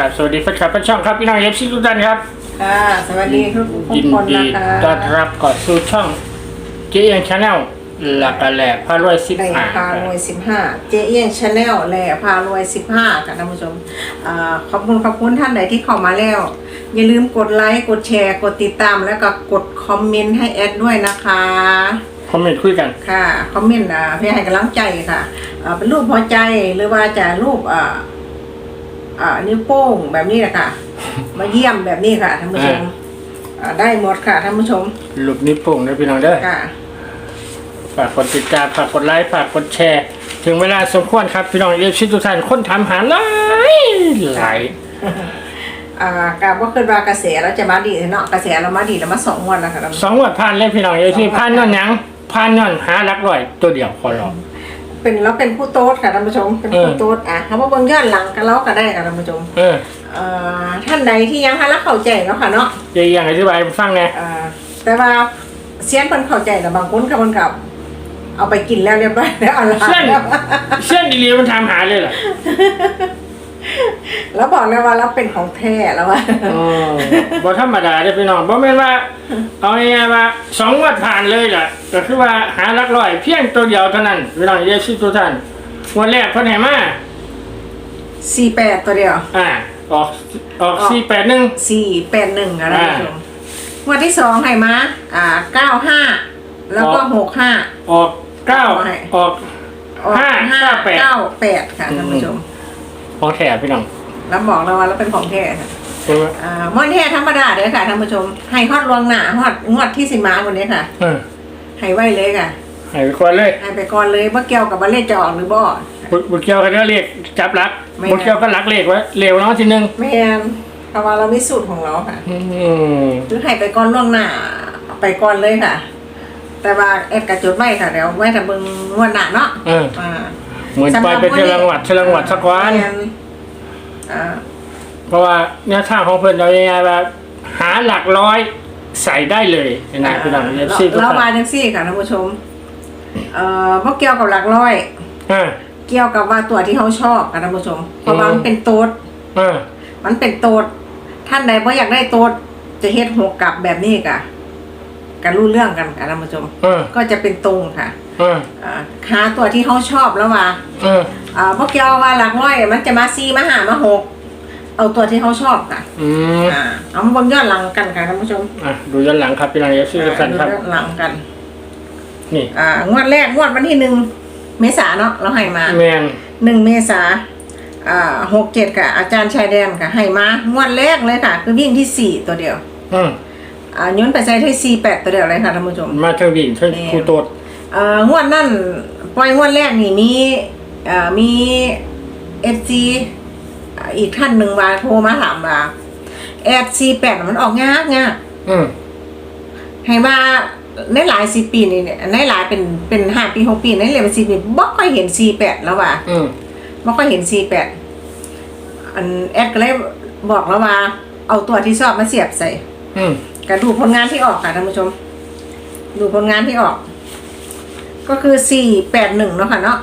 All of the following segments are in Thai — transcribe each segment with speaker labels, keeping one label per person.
Speaker 1: กับสวัสดีแฟนคลับแฟนช่องครับพี่น้องเอฟซีทุกท่านครับ
Speaker 2: ค่ะสวัสดีทุก
Speaker 1: ยิน
Speaker 2: คน
Speaker 1: ดี
Speaker 2: นะคะ
Speaker 1: ต้อนรับเข้าสู่ช่องเจียงชาแนลหลักแหลกพารวยสิบ
Speaker 2: ใน
Speaker 1: ห้า
Speaker 2: พารวยสิบห้าเจเอียนชาแนลแหล่พารวยสิบห้าค่ะท่านผู้ชมอ่าขอบคุณขอบคุณท่านใดที่เข้ามาแล้ว อย่าลืมกดไลค์กดแชร์กดติดตามแล้วก็กดคอมเมนต์ให้แอดด้วยนะคะ
Speaker 1: คอมเมนต์คุยกัน
Speaker 2: ค่ะคอมเมนต์อ่าเพื่อให้กำลังใจค่ะอ่าเป็นรูปพอใจหรือว่าจะรูปอ่า อ่า นิ้วโป้งแบบนี้แหละค่ะ มาเยี่ยมแบบนี้ค่ะท่านผู้ชมอ่าได้หมดค่ะท่านผู้ชม
Speaker 1: ลูกนิ้วโป่งนะพี่น้องเด้อ
Speaker 2: ค่ะ
Speaker 1: ฝากกดติดตามฝากกดไลค์ฝากกดแชร์ ถึงเวลาสมควรครับ พี่น้องเอฟซีทุกท่านคนถามหาหลายหลาย
Speaker 2: อ่ากาว่าเกิดว่ากระแสเราจะมาดีเนาะกระแสเรามาดีแล้วมาสองวันแล้วค่ะท่านผู้ชม
Speaker 1: สองงวัดผ่านเลยพี่น้องเอฟซีผ่านย้อนหยังผ่านย้อนหาหลักร้อยตัวเดียวขอร้อง
Speaker 2: เป็นเราเป็นผู้โต๊ดค่ะท่านผู้ชม เป็นผู้
Speaker 1: เออ
Speaker 2: โต๊ดอะเขามาเบิ่งย้อนหลังกันแล้วก็ได้ค่ะท่านผู้ชม
Speaker 1: เออ
Speaker 2: เอ่อท่านใดที่ยังหารักเข้าใจเนาะค่ะเนาะ
Speaker 1: เจียงอธิบายให้ฟังไง
Speaker 2: อ่าแต่ว่าเสียนเพิ่นเข้าใจแต่บางคนก็เพิ่นกับเอาไปกินแล้วเรียบร้อยแล้วเอาละ
Speaker 1: เส้นเส้นดีๆมันทำหาเลยเหรอ
Speaker 2: แล้วบอกเลยว่าเราเป็นของแท้แล้วว่า
Speaker 1: อ๋อบ่ธรรมดาเด้อพี่น้องบ่แม่นว่า เอาง่ายๆว่าสองงวัดผ่านเลยล่ะก็คือว่าหาหลักร้อยเพียงตัวเดียวเท่านั้นพี่น้องเอฟซีทุกท่านงวันแรกเพิ่นให้มา
Speaker 2: 48ตัวเดียว
Speaker 1: อ่าออกออก
Speaker 2: ออก
Speaker 1: สี่แปดหนึ่ง
Speaker 2: 481ค่ะท่านผู้ชมงวดที่สองให้มาอ่า95แล้วก็65
Speaker 1: ออกเก้า
Speaker 2: เอาให้
Speaker 1: ออก
Speaker 2: ออก
Speaker 1: ห้า
Speaker 2: ห้า
Speaker 1: เก้าแปด
Speaker 2: เก้าแปดค่ะท่านผู้ชม
Speaker 1: ของแถพี่น้อง
Speaker 2: แล้วบอกเราว่าเราเป็นของแท้ค่ะ
Speaker 1: ใช่ไหม
Speaker 2: อ่ามอนแท้ธรรมดาเด้อค่ะท่านผู้ชมให้ฮอดลวงหน้าฮอดงวดที่สิมาวันนี้ค่ะ
Speaker 1: เออ
Speaker 2: ให้ไว้เลยค่ะ
Speaker 1: ให้ไปก่อนเลย
Speaker 2: ให้ไปก่อนเลยว่าเกี่ยวกับว่าเลขจะออกหรือบ่
Speaker 1: บุบุเกี่ยวกันก็เรียกจับลัก
Speaker 2: ไม่
Speaker 1: บุเกี่ยวก็ลักเลขไว้เร็วเนาะทีหนึง
Speaker 2: แม่นเพราะว่าเรามีสูตรของเราค่ะ
Speaker 1: อืม
Speaker 2: หรือให้ไปก่อนล่วงหน้าไปก่อนเลยค่ะ แต่ว่าแอดกระจดไว้ค่ะเดี๋ยวไว้แต่เบิ่งงวดหน้าเนาะ
Speaker 1: เออ
Speaker 2: อ่า
Speaker 1: เหมือนไปเป็นเทลังหวัดเทลังหวัดสักวัน
Speaker 2: แม่น อ่า
Speaker 1: เพราะว่าแนวทางของเพื่อนเรายังไงแบบหาหลักร้อยใส่ได้เลยนะพี่น้องเอฟซีทุก
Speaker 2: เรามา
Speaker 1: ท่าน
Speaker 2: จังซี่ค่ะท่านผู้ชม เอ่อบ่เกี่ยวกับหลักร้อย
Speaker 1: อ่า
Speaker 2: เกี่ยวกับว่าตัวที่เขาชอบค่ะท่านผู้ชม เพราะว่า
Speaker 1: อืม
Speaker 2: มันเป็นโต๊ด
Speaker 1: อ่า
Speaker 2: มันเป็นโต๊ดท่านใดบ่อยากได้โต๊ดจะเฮ็ดหกกลับแบบนี้กะกันรู้เรื่องกันค่ะท่านผู้ชม
Speaker 1: อ่า
Speaker 2: ก็จะเป็นตรงค่ะ
Speaker 1: อ่า
Speaker 2: อ่าหาตัวที่เขาชอบแล้วว่า
Speaker 1: อ่า
Speaker 2: อ่าบ่เกี่ยวว่าหลักร้อย มันจะมาซีมาหามาหกเอาตัวที่เขาชอบค่ะ
Speaker 1: อืม
Speaker 2: อ่าเอามาเบิ่งย้อนหลังกันค่ะท่านผู้ชม
Speaker 1: อะดูย้อนหลังครับพี่น้องเอฟซีทุกท่านครับ
Speaker 2: ดูย้อนหลังกัน
Speaker 1: นี่
Speaker 2: อ่างวดแรกงวดวันที่หนึ่งเมษาเนาะเราให้มา
Speaker 1: แมน
Speaker 2: หนึ่งเมษาอ่าหกเจ็ดค่ะ อาจารย์ชายแดนค่ะให้มางวดแรกเลยค่ะ คือวิ่งที่สี่ตัวเดียว
Speaker 1: อืม
Speaker 2: อ่าย้อนไปใช้ที่สี่แปดตัวเดียวเลยค่ะท่านผู้ชม
Speaker 1: มาเทางวิ่งเทาง
Speaker 2: แม่น
Speaker 1: ครูโตด
Speaker 2: อ่างวดนั่นปล่อยงวดแรกนี่มีอ่า มีเอฟซีอีกท่านหนึ่งมาโทรมาถามว่าแอดซีแปดมันออกยากยาก
Speaker 1: อืม
Speaker 2: ให้ว่าในหลายสิบปีนี่เนี่ยในหลายเป็นเป็นห้าปีหกปีในเรียนสิบปีบ่ค่อยเห็นซีแปดแล้วว่า
Speaker 1: อืม
Speaker 2: บ่ค่อยเห็นซีแปดอันแอดก็เลยบอกแล้วว่า เอาตัวที่ชอบมาเสียบใส่
Speaker 1: อืม
Speaker 2: ก็ดูผลงานที่ออกค่ะท่านผู้ชม ดูผลงานที่ออก ก็คือสี่แปดหนึ่งเนาะค่ะเนาะ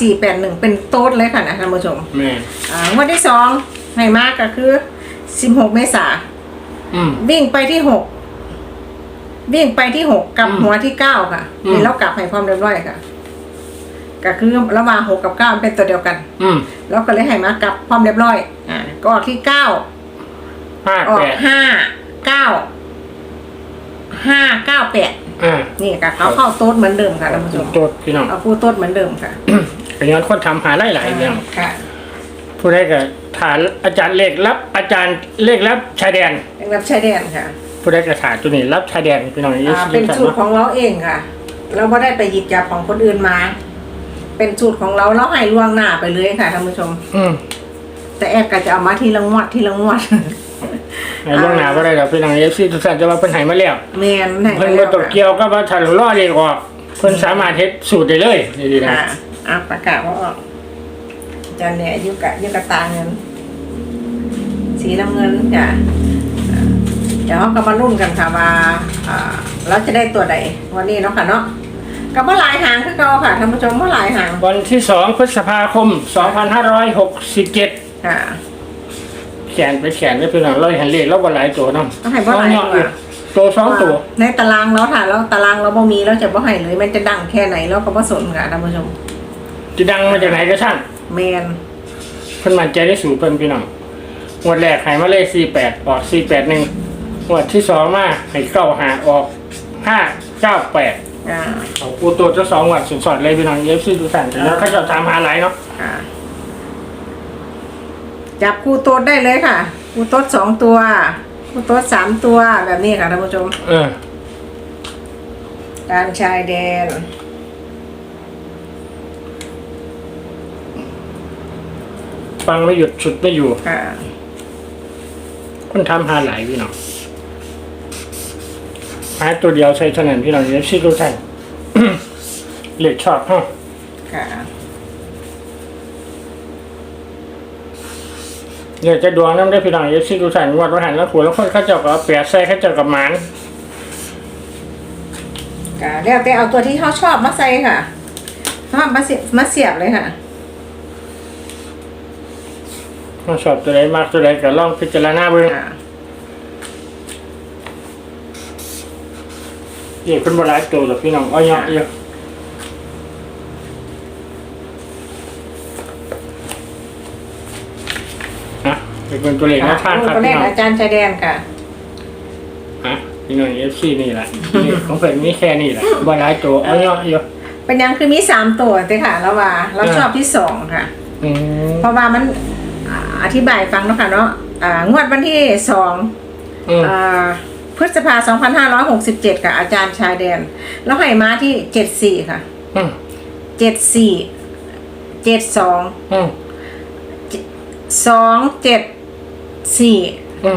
Speaker 2: สี่แปดหนึ่งเป็นโต๊ดเลยค่ะนะท่านผู้ชม
Speaker 1: แมน
Speaker 2: อ่างวดที่สองให้มากก็คือสิบหกเมษา
Speaker 1: อืม
Speaker 2: วิ่งไปที่หกวิ่งไปที่หกกับ
Speaker 1: อืม
Speaker 2: หัวที่เก้าค่ะ
Speaker 1: อืม
Speaker 2: นี่เรากลับให้ความเรียบร้อยค่ะ ก็คือระหว่างหกกับเก้ามันเป็นตัวเดียวกัน
Speaker 1: อืม
Speaker 2: แล้วก็เลยให้มากลับความเรียบร้อย อ่าก็ออกที่เก้า
Speaker 1: ห้า
Speaker 2: ออ
Speaker 1: แป
Speaker 2: ก
Speaker 1: ด
Speaker 2: ห้าเก้าห้าเก้าแปด
Speaker 1: อ่า
Speaker 2: นี่ค่ะเขาเข้าโต๊ดเหมือนเดิมค่ะท่านผู้ชม
Speaker 1: โตดพี่น้อง
Speaker 2: เอาผู้โต๊ดเหมือนเดิมค่ะ
Speaker 1: เป็นย้อนคนทำหาหลายหลายๆเรื่อง
Speaker 2: ค่ะ
Speaker 1: ผู้ใดก็ฐานอาจารย์เลขรับอาจารย์เลขรับชายแดน
Speaker 2: เป็นรับชายแดนค่ะ
Speaker 1: ผู้ใดก็ฐานตัวนี้รับชายแดนพี่น้องเอฟ
Speaker 2: อ่า
Speaker 1: ซี
Speaker 2: เป็น
Speaker 1: ทุกท่าน
Speaker 2: สูตร
Speaker 1: เนาะ
Speaker 2: ของเราเองค่ะ เราไม่ได้ไปหยิบจับของคนอื่นมา เป็นสูตรของเราเราให้ล่วงหน้าไปเลยค่ะท่านผู้ชม
Speaker 1: อืม
Speaker 2: แต่แอบก็จะเอามาทีละงวดทีละงวด
Speaker 1: ในเรื่องหนาก็ได้แล้วพี่น้องเอฟซีทุกท่านจะว่าเป็นไหมาแล้ว
Speaker 2: แมนไหน
Speaker 1: เพิ่น
Speaker 2: ก็
Speaker 1: บ่
Speaker 2: แล้ว
Speaker 1: ตกเกี่ยวก็ว่าถ้าล่อเรียกออกเพิ่นสามารถเฮ็ดสูตรได้เลยนี่ๆนะ
Speaker 2: ค่ะอะประกาศว่าออกอาจารย์เนี่ยยุกะยุกะตาเงิน สีน้ำเงินจ้ะอ่าเดี๋ยวเราก็มารุ่นกันค่ะว่าอ่าเราจะได้ตัวใดวันนี้เนาะค่ะเนาะกับว่าหลายหางคือเก่าค่ะท่านผู้ชมว่าหลายหาง
Speaker 1: วันที่ 2 พฤษภาคม 2567
Speaker 2: ค่ะ
Speaker 1: ค แขนไปแขนได้พี่น้องเราเห็นเลขแล้วว่าหลายตัวเนาะ
Speaker 2: เอาให้บ่หลายตัว
Speaker 1: เนะตัวสองตัว
Speaker 2: ในตารางเราถ่ายแล้วตารางเราบ่มีเราจะบ่ให้เลย มันจะดังแค่ไหนเราก็บ่สนค่ะท่านผู้ชม
Speaker 1: จะดังมาจากไหนก็ช่าง
Speaker 2: แมน
Speaker 1: เพิ่นมั่นใจได้สูงเพิ่นพี่น้องงวดแรกให้มาเลขสี่แปดออกสี่แปดหนึ่งงวดที่สองมาให้เก้าหาออกห้าเก้าแปด
Speaker 2: อ่า
Speaker 1: เอาปูตัวเจ้าสองงวดสุดสอดเลยพี่น้องเอฟซีดูสั่นแล้วเขาจะถามหาอะไรเนาะ
Speaker 2: อ่า จับคู่โต๊ดได้เลยค่ะ คู่โต๊ดสองตัว คู่โต๊ดสามตัวแบบนี้ค่ะท่านผู้ชม
Speaker 1: เออ
Speaker 2: การชายแดน
Speaker 1: ฟังไม่หยุดฉุดไม่อยู่
Speaker 2: ค่ะ
Speaker 1: คนทำหาหลายพี่น้องหาตัวเดียวใช้เท่านั้นพี่น้องเอฟซีดูสั่นเลขชอบฮะ
Speaker 2: ค่ะ
Speaker 1: เดี๋ยวจะดวงน้ำได้พี่น้องเอฟซีดูสั่นงวดว่าหันแล้วหัวแล้วคนเข้าเจ้ากับแปดใส่เข้าเจ้ากับหมาน
Speaker 2: ค่ะแล้วแต่เอาตัวที่เขาชอบมาใส่ค่ะชอบมาเสียบมาเสียบเลยค่ะ
Speaker 1: มาชอบตัวใดมากตัวใดก็ลองพิจารณาเบิ่ง
Speaker 2: ค่ะ
Speaker 1: นี่เป็นบหลายตัวหรอกพี่น้องอ้อยเยอะนะ เป็นตัวเลขหน้าทางครับ
Speaker 2: ตัวเล
Speaker 1: พี่
Speaker 2: ข
Speaker 1: น้อง
Speaker 2: อาจารย์ชายแดนค่ะ
Speaker 1: ฮะพี่น้องเอฟซีนี่แหละนี่ของเพิ่นมีแค่นี้แหละบหลายตัวอ้อยเยอะ
Speaker 2: เป็นยังคือมีสามตัวแต่ค่ะแล้วว่าเราชอบที่สองค่ะ
Speaker 1: อืม
Speaker 2: เพราะว่ามันอ่าอธิบายฟังเนาะค่ะเนาะอ่างวดวันที่สอง
Speaker 1: อืม
Speaker 2: อ่าพฤษภา2567ค่ะ อาจารย์ชายแดน แล้วให้มาที่74ค่ะ
Speaker 1: อืม
Speaker 2: 74 72
Speaker 1: อืม
Speaker 2: 274
Speaker 1: อื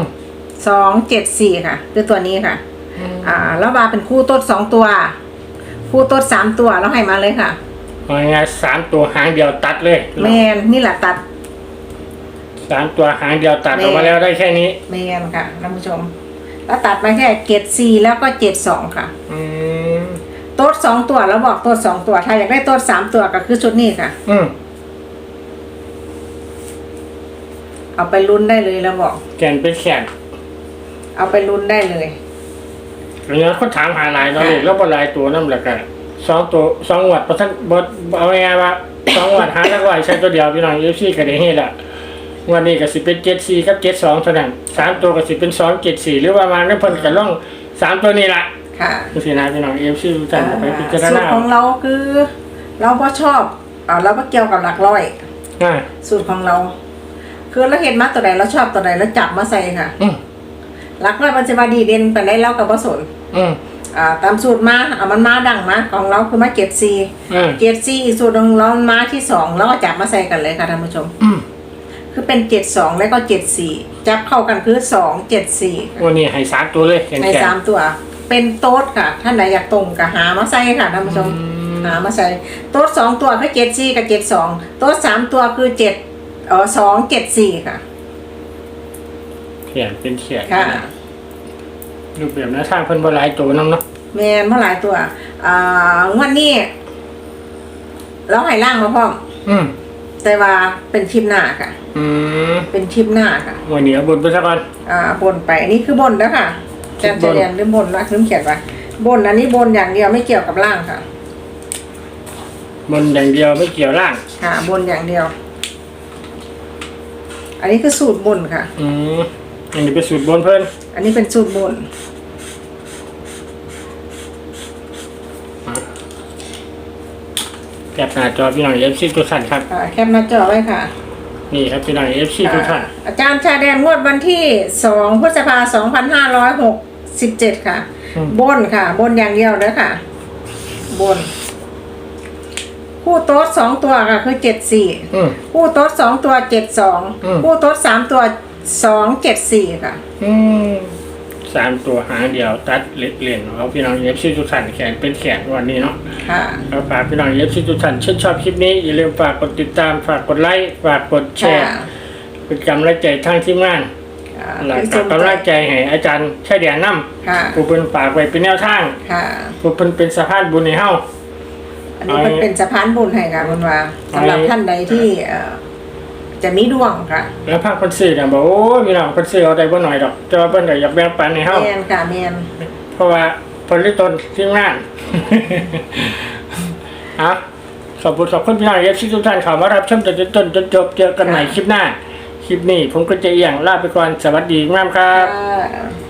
Speaker 1: ม
Speaker 2: 274ค่ะคือตัวนี้ค่ะ
Speaker 1: อืม
Speaker 2: อ่าแล้วว่าเป็นคู่ต้นสองตัว คู่ต้นสามตัวแล้วให้มาเลยค่ะ
Speaker 1: เอาง่ายๆสามตัวหางเดียวตัดเลย
Speaker 2: แมนนี่แหละตัด
Speaker 1: สามตัวหางเดียวตัดออกมาแล้วได้แค่นี้
Speaker 2: แมนค่ะท่านผู้ชม แล้วตัดมาแค่เกตซีแล้วก็เจ็ดสองค่ะ
Speaker 1: อืม
Speaker 2: โต๊ดสองตัวแล้วบอกโต๊ดสองตัวถ้าอยากได้โต๊ดสามตัวก็คือชุดนี้ค่ะ
Speaker 1: อืม
Speaker 2: เอาไปลุ้นได้เลยแล้วบอก
Speaker 1: แกนเป็นแขน
Speaker 2: เอาไปลุ้นได้เลย
Speaker 1: อันนี้เขาถามหาหลายเนาะเลยแล้วบหลายตัวนั่นแหละกันสองตัวสองหวัดประทันบดเอาง่ายๆว่าสองหวัดหาแล้วก็ใช้ตัวเดียวพี่น้องเอฟซีก็ได้เฮ็ดละวันนี้ก็สิเป็นเจ็ดสี่กับเจ็ดสองเท่านั้นสามตัวก็สิเป็นสองเจ็ดสี่หรือว่ามาแล้วเพิ่นก็ล่องสามตัวนี้ละ
Speaker 2: ค่ะ
Speaker 1: นี่สินะพี่น้องเอฟซีทุกท่านเอาไปพิจาร
Speaker 2: สูต
Speaker 1: ณาร
Speaker 2: ของเราคือ เราพอชอบอ่าเราก็เกี่ยวกับหลักร้อย
Speaker 1: อ่า
Speaker 2: สูตรของเรา คือเราเห็นมาตัวใดเราชอบตัวใดแล้วจับมาใส่ค่ะ
Speaker 1: อืม
Speaker 2: หลักร้อยมันจะมาดีเด่นไปได้เรากับผสน
Speaker 1: อืม
Speaker 2: อ่าตามสูตรมาอ่ามันมาดังมาของเราคือมาเจ็ดซี
Speaker 1: อืม
Speaker 2: เจ็ดซีอีกสูตรของเรามาที่สองแล้วก็จับมาใส่กันเลยค่ะท่านผู้ชม
Speaker 1: อืม
Speaker 2: คือเป็นเจ็ดสองแล้วก็เจ็ดสี่จับเข้ากันคือสองเจ็ดสี่
Speaker 1: วันนี้ให้สามตัวเลยแขน
Speaker 2: ใน
Speaker 1: แขน
Speaker 2: สามตัว เป็นโต๊ดค่ะท่านไหนอยากตรงก็หามาใส่ค่ะท่านผู้ชม
Speaker 1: อืม
Speaker 2: หามาใส่โต๊ดสองตัวคือเจ็ดสี่กับเจ็ดสองโต๊ดสามตัวคือเจ็ดเออสองเจ็ดสี่ค่ะ
Speaker 1: แขนเป็นแขน
Speaker 2: ค่ะ
Speaker 1: รูปแบบหน้าทางเพิ่นบ่หลายตัวนํเนาะ
Speaker 2: แมนเมื่อหลายตัว อ่างวดนี้เราให้ล่างมาพร้อม
Speaker 1: อืม
Speaker 2: แต่ว่าเป็นคลิปหน้าค่ะ
Speaker 1: อืม
Speaker 2: เป็นคลิปหน้าค่ะ
Speaker 1: วันนี้เอาบนไปซะก่อน
Speaker 2: อ่าบนไปอันนี้คือบนแล้วค่ะจะ
Speaker 1: บน
Speaker 2: จะเรียนหรือบนนะลืมเขียนไว้บนอันนี้บนอย่างเดียวไม่เกี่ยวกับล่างค่ะ
Speaker 1: บนอย่างเดียวไม่เกี่ยวล่าง
Speaker 2: ค่ะ บนอย่างเดียว อันนี้คือสูตรบนค่ะ
Speaker 1: อืมอันนี้เป็นสูตรบนเพิ่น
Speaker 2: อันนี้เป็นสูตรบน
Speaker 1: แคปหน้าจอพี่น้อง FC ทุกท่านครับ
Speaker 2: อ่าแคปหน้าจอไว้ค่ะ
Speaker 1: นี่ครับพี่น้อง FC ทุกท่าน
Speaker 2: อ่าอาจารย์ชาแดนงวดวันที่สองพฤษภาสองพันห้าร้อยหกสิบเจ็ดค่ะ
Speaker 1: อืม
Speaker 2: บนค่ะ บนอย่างเดียวเลยค่ะ บน คู่โต๊ดสองตัวค่ะคือเจ็ดสี่
Speaker 1: อืม
Speaker 2: คู่โต๊ดสองตัวเจ็ดสอง
Speaker 1: อืม
Speaker 2: คู่โต๊ดสามตัวสองเจ็ดสี่ค่ะ
Speaker 1: อืมสามตัวหางเดียวตัดเล็ดเล่นเอาพี่น้อง FC ทุกท่านแขนเป็นแขนวันนี้เนาะ
Speaker 2: ค่ะ
Speaker 1: เอาฝากพี่น้อง FC ทุกท่านชื่นชอบคลิปนี้อย่าลืมฝากกดติดตามฝากกดไลค์ฝากกดแชร์
Speaker 2: ค่ะ
Speaker 1: เป็นกำลังใจทางทีมงาน
Speaker 2: ค่ะ
Speaker 1: หลัก
Speaker 2: ที่
Speaker 1: กับ
Speaker 2: สน
Speaker 1: กำลังใจให้อาจารย์ชายแดนนำ
Speaker 2: ค่ะ
Speaker 1: ผู้เป็นฝากไว้เป็นแนวทาง
Speaker 2: ค่ะ
Speaker 1: ผู้เป็นเป็นสะพานบุญในเฮา
Speaker 2: อั นนี้มันเป็นสะพานบุญให้ค่ะคุณว่าสำหรับท่านใดที่เอ่อจะจะมีดวงค่ะ
Speaker 1: แล้วภาคคนซื้อเนี่ยบอกโอ้ยพี่น้องคนซื้อเอาได้บ่หน่อยดอกแต่ว่าเพิ่นก็อยากแบ่งปันให้เฮา
Speaker 2: แมนค่ะแมน
Speaker 1: เพราะว่าเพิ่นได้ตนทีมงานอะขอบคุณขอบคุณพี่น้องเอฟซีทุกท่านเข้ามารับชมจนจนต้นจนจบเจอกันใหม่คลิปหน้า คลิปนี้ผมก็จะเอียงลาไปก่อนสวัสดีมากครับ
Speaker 2: ค่ะ